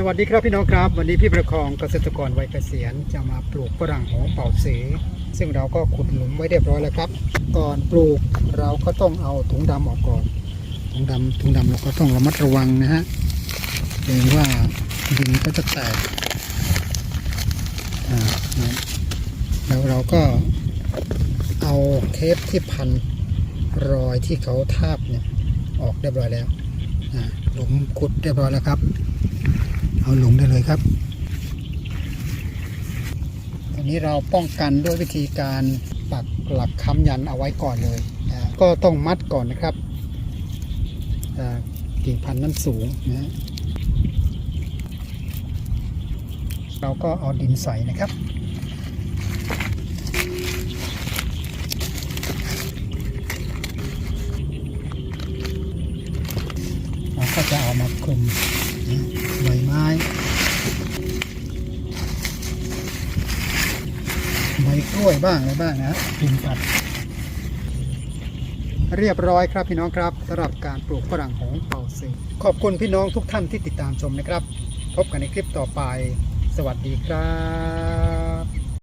สวัสดีครับพี่น้องครับ วันนี้พี่ประคองเกษตรกรวัยเกษียณจะมาปลูกฝรั่งหอมเป่าเสซึ่งเราก็ขุดหลุมไว้เรียบร้อยแล้วครับ ก่อนปลูกเราก็ต้องเอาถุงดำออกก่อนถุงดำถุงดำเราก็ต้องระมัดระวังนะฮะเกรงว่าดินก็จะแตกแล้วเราก็เอาเทปที่พันรอยที่เขาทาบเนี่ยออกเรียบร้อยแล้วหลุมขุดเรียบร้อยแล้วครับ เอาลงได้เลยครับอันนี้เราป้องกันด้วยวิธีการปักหลักค้ำยันเอาไว้ก่อนเลยก็ต้องมัดก่อนนะครับกิ่งพันธุ์นั้นสูงนะเราก็เอาดินใส่นะครับเราก็จะเอามาคลุมนะใบไม้ ใบกล้วยบ้างอะไรบ้างนะคลุมปัด เรียบร้อยครับพี่น้องครับสำหรับการปลูกฝรั่งหงเป่าซิงขอบคุณพี่น้องทุกท่านที่ติดตามชมนะครับ พบกันในคลิปต่อไป สวัสดีครับ